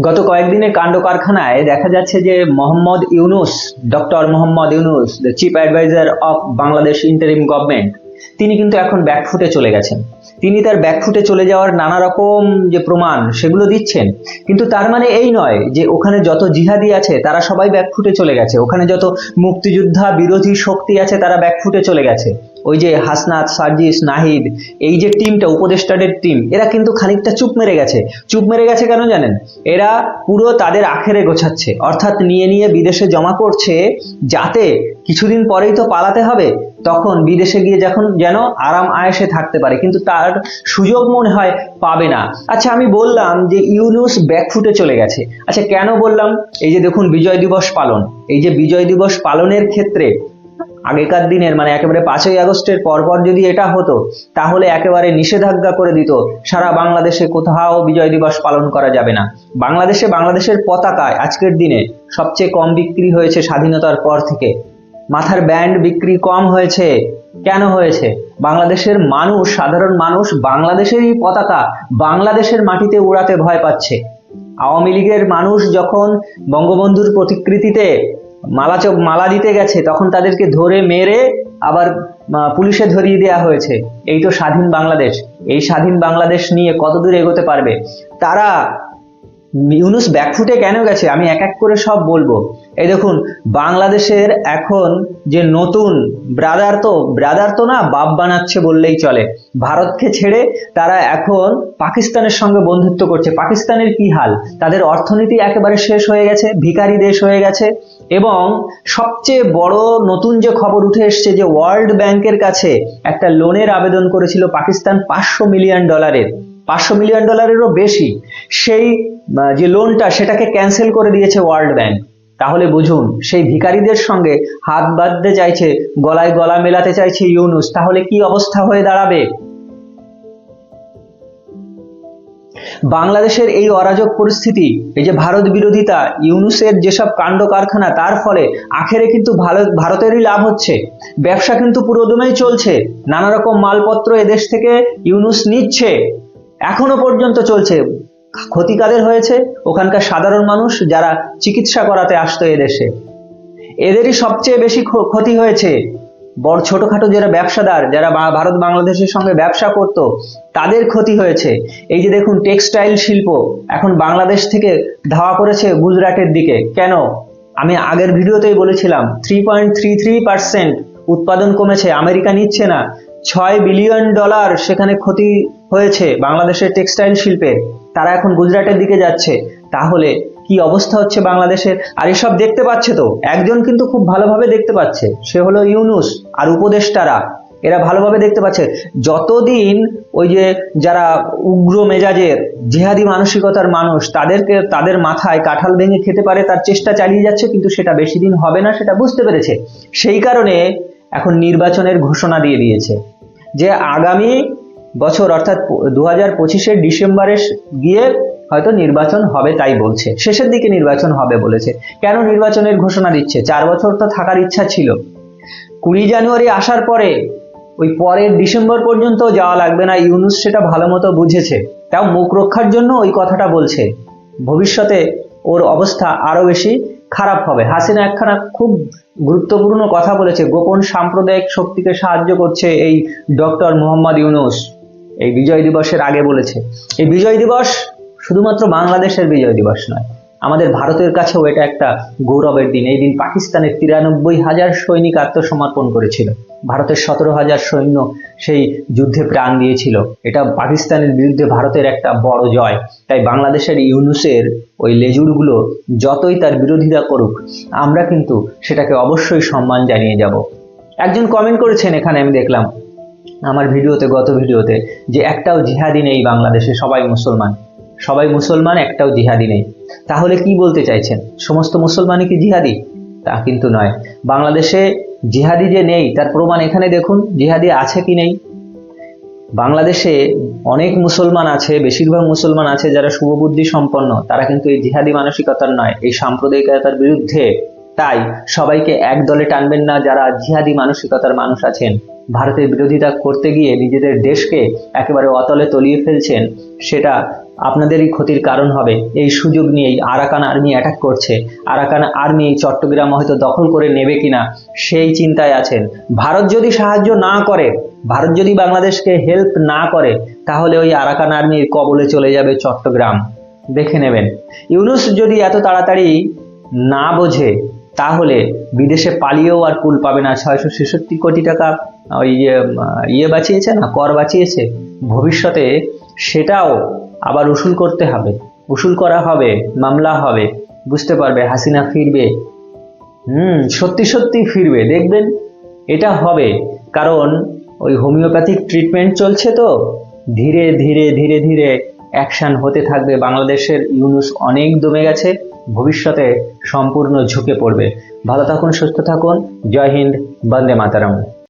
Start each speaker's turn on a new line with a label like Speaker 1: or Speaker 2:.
Speaker 1: গত কয়েকদিনের কাণ্ড কারখানায় দেখা যাচ্ছে যে Mohammad Yunus, doctor Mohammad Yunus the chief adviser of Bangladesh interim government তিনি কিন্তু এখন ব্যাকফুটে চলে গেছেন। তিনি তার ব্যাকফুটে চলে যাওয়ার নানা রকম যে প্রমাণ, সেগুলো দিচ্ছেন। কিন্তু তার মানে এই নয় যে ওখানে যত জিহাদি আছে, তারা সবাই ব্যাকফুটে চলে গেছে। ওখানে যত মুক্তিযোদ্ধা বিরোধী শক্তি আছে, তারা ব্যাকফুটে চলে গেছে। ওই যে হাসনাত, সার্জিস, নাহিদ, এই যে টিমটা, উপদেষ্টাদের টিম, এরা কিন্তু খানিকটা চুপ মেরে গেছে। চুপ মেরে গেছে কেন জানেন? এরা পুরো তাদের আখেরে গোছাচ্ছে। অর্থাৎ নিয়ে নিয়ে বিদেশে জমা করছে যাতে কিছুদিন পরেই তো পালাতে হবে। তখন বিদেশে গিয়ে যখন যেন আরাম আয়েসে থাকতে পারে, কিন্তু তার সুযোগ মনে হয় পাবে না। আচ্ছা আমি বললাম যে ইউনুস ব্যাকফুটে চলে গেছে। আচ্ছা কেন বললাম? এই যে দেখুন, বিজয় দিবস পালন। এই যে বিজয় দিবস পালনের ক্ষেত্রে আগেকার দিনের মানে একেবারে পাঁচই আগস্টের পরপর যদি এটা হতো, তাহলে একেবারে নিষেধাজ্ঞা করে দিত, সারা বাংলাদেশে কোথাও বিজয় দিবস পালন করা যাবে না। বাংলাদেশে বাংলাদেশের পতাকায় আজকের দিনে সবচেয়ে কম বিক্রি হয়েছে স্বাধীনতার পর থেকে। মাথার ব্যান্ড বিক্রি কম হয়েছে। কেন হয়েছে? বাংলাদেশের মানুষ, সাধারণ মানুষ বাংলাদেশেরই পতাকা বাংলাদেশের মাটিতে উড়াতে ভয় পাচ্ছে। আওয়ামী লীগের মানুষ যখন বঙ্গবন্ধুর প্রতিকৃতিতে মালা চোখ মালা দিতে গেছে, তখন তাদেরকে ধরে মেরে আবার পুলিশে ধরিয়ে দেওয়া হয়েছে। এই তো স্বাধীন বাংলাদেশ। এই স্বাধীন বাংলাদেশ নিয়ে কতদূর এগোতে পারবে? তারা, ইউনুস ব্যাকফুটে কেন গেছে? আমি এক এক করে সব বলব। এই দেখুন, বাংলাদেশের এখন যে নতুন ব্রাদার তো ব্রাদার তো না বাপ বানাচ্ছে বললেই চলে। ভারতকে ছেড়ে তারা এখন পাকিস্তানের সঙ্গে বন্ধুত্ব করছে। পাকিস্তানের কি হাল? তাদের অর্থনীতি একেবারে শেষ হয়ে গেছে, ভিখারি দেশ হয়ে গেছে। এবং সবচেয়ে বড় নতুন যে খবর উঠে এসছে যে ওয়ার্ল্ড ব্যাংকের কাছে একটা লোনের আবেদন করেছিল পাকিস্তান পাঁচশো মিলিয়ন ডলারের পাঁচশো মিলিয়ন ডলারেরও বেশি। সেই যে লোনটা সেটাকে ক্যান্সেল করে দিয়েছে ওয়ার্ল্ড ব্যাংক তাহলে বুঝুন, সেই ভিখারিদের সঙ্গে হাত বাঁধতে চাইছে, গলায় গলা মেলাতে চাইছে ইউনুস, তাহলে কি অবস্থা হয়ে দাঁড়াবে? বাংলাদেশের এই অরাজক পরিস্থিতি, এই যে ভারত বিরোধিতা, ইউনুসের যেসব কাণ্ড কারখানা, তার ফলে আখেরে কিন্তু ভারত, ভারতেরই লাভ হচ্ছে। ব্যবসা কিন্তু পুরোদমেই চলছে। নানা রকম মালপত্র এদেশ থেকে ইউনুস নিচ্ছে। এখনও পর্যন্ত চলছে। ক্ষতি কাদের হয়েছে ওখানকার সাধারণ মানুষ যারা চিকিৎসা করাতে আসতো এদেশে। এদেরই সবচেয়ে বেশি ক্ষ- ক্ষতি হয়েছে। বড় ছোটখাটো যারা ব্যবসাদার, যারা ভারত বাংলাদেশের সঙ্গে ব্যবসা করত, তাদের ক্ষতি হয়েছে। এই যে দেখুন, টেক্সটাইল শিল্প এখন বাংলাদেশ থেকে ধাওয়া করেছে গুজরাটের দিকে। কেন? আমি আগের ভিডিওতেই বলেছিলাম three point three three percent উৎপাদন কমেছে, আমেরিকা নিচ্ছে না। ছয় বিলিয়ন ডলার সেখানে ক্ষতি হয়েছে বাংলাদেশের টেক্সটাইল শিল্পে। তারা এখন গুজরাটের দিকে যাচ্ছে। তাহলে কি অবস্থা হচ্ছে বাংলাদেশের? আর এসব দেখতে পাচ্ছে তো? একজন কিন্তু খুব ভালোভাবে দেখতে পাচ্ছে। সে হলো ইউনুস আর উপদেষ্টারা। এরা ভালোভাবে দেখতে পাচ্ছে। যতদিন ওই যে যারা উগ্র মেজাজের, জেহাদি মানসিকতার মানুষ, তাদেরকে, তাদের মাথায় কাঁঠাল ভেঙে খেতে পারে, তার চেষ্টা চালিয়ে যাচ্ছে, কিন্তু সেটা বেশি দিন হবে না সেটা বুঝতে পেরেছে। সেই কারণে এখন নির্বাচনের ঘোষণা দিয়ে দিয়েছে। যে আগামী বছর, অর্থাৎ দু হাজার পঁচিশের ডিসেম্বরে গিয়ে হয়তো নির্বাচন হবে তাই বলছে। শেষের দিকে নির্বাচন হবে বলেছে। কেন নির্বাচনের ঘোষণা দিচ্ছে? চার বছর তো থাকার ইচ্ছা ছিল। কুড়ি জানুয়ারি আসার পরে ওই পরের ডিসেম্বর পর্যন্ত যাওয়া লাগবে না, ইউনুস সেটা ভালো মতো বুঝেছে। তাও মুখ রক্ষার জন্য ওই কথাটা বলছে। ভবিষ্যতে ওর অবস্থা আরও বেশি খারাপ হবে। হাসিনা একখানা খুব গুরুত্বপূর্ণ কথা বলেছে। গোপন সাম্প্রদায়িক শক্তিকে সাহায্য করছে এই ডক্টর মোহাম্মদ ইউনুস। এই বিজয় দিবসের আগে বলেছে। এই বিজয় দিবস শুধুমাত্র বাংলাদেশের বিজয় দিবস নয়, আমাদের ভারতের কাছেও এটা একটা গৌরবের দিন। এই দিন পাকিস্তানের তিরানব্বই হাজার সৈনিক আত্মসমর্পণ করেছিল। ভারতের সতেরো হাজার সৈন্য সেই যুদ্ধে প্রাণ দিয়েছিল। এটা পাকিস্তানের বিরুদ্ধে ভারতের একটা বড় জয়। তাই বাংলাদেশের ইউনুসের ওই লেজুরগুলো যতই তার বিরোধিতা করুক, আমরা কিন্তু সেটাকে অবশ্যই সম্মান জানিয়ে যাব। একজন কমেন্ট করেছেন, এখানে আমি দেখলাম আমার ভিডিওতে, গত ভিডিওতে, যে একটাও জিহাদি নেই বাংলাদেশে, সবাই মুসলমান। সবাই মুসলমান, একটাও জিহাদি নেই। তাহলে কি বলতে চাইছেন? সমস্ত মুসলমানই কি জিহাদি? তা কিন্তু নয়। বাংলাদেশে জিহাদি যে নেই, তার প্রমাণ এখানে দেখুন, জিহাদি আছে কি নেই? বাংলাদেশে অনেক মুসলমান আছে, বেশিরভাগ মুসলমান আছে যারা শুভবুদ্ধি সম্পন্ন। তারা কিন্তু এই জিহাদি মানসিকতার নয়, এই সাম্প্রদায়িকতার বিরুদ্ধে তাই সবাইকে এক দলে টানবেন না যারা জিহাদি মানসিকতার মানুষ আছেন। ভারতের বিরোধিতা করতে গিয়ে নিজেদের দেশকে একেবারে অতলে তলিয়ে ফেলছেন, সেটা আপনাদেরই ক্ষতির কারণ হবে। এই সুযোগ নিয়েই আরাকান আর্মি অ্যাটাক করছে। আরাকান আর্মি চট্টগ্রাম হয়তো দখল করে নেবে কিনা, সেই চিন্তায় আছেন। ভারত যদি সাহায্য না করে, ভারত যদি বাংলাদেশকে হেল্প না করে, তাহলে ওই আরাকান আর্মির কবলে চলে যাবে চট্টগ্রাম। দেখে নেবেন। ইউনুস যদি এত তাড়াতাড়ি না বোঝে তাহলে বিদেশে পালিয়েও আর কুল পাবে না। ছয়শো ছেষট্টি কোটি টাকা ওই ইয়ে, ইয়ে বাঁচিয়েছে না কর বাঁচিয়েছে। ভবিষ্যতে সেটাও আবার উসুল করতে হবে। উসুল করা হবে মামলা হবে বুঝতে পারবে হাসিনা ফিরবে। হুম সত্যি সত্যি ফিরবে দেখবেন এটা হবে। কারণ ওই হোমিওপ্যাথিক ট্রিটমেন্ট চলছে তো ধীরে ধীরে ধীরে ধীরে অ্যাকশন হতে থাকবে। বাংলাদেশের ইউনুস অনেক দমে গেছে। ভবিষ্যতে সম্পূর্ণ ঝুঁকে পড়বে। ভালো থাকুন সুস্থ থাকুন। জয় হিন্দ বন্দে মাতারাম।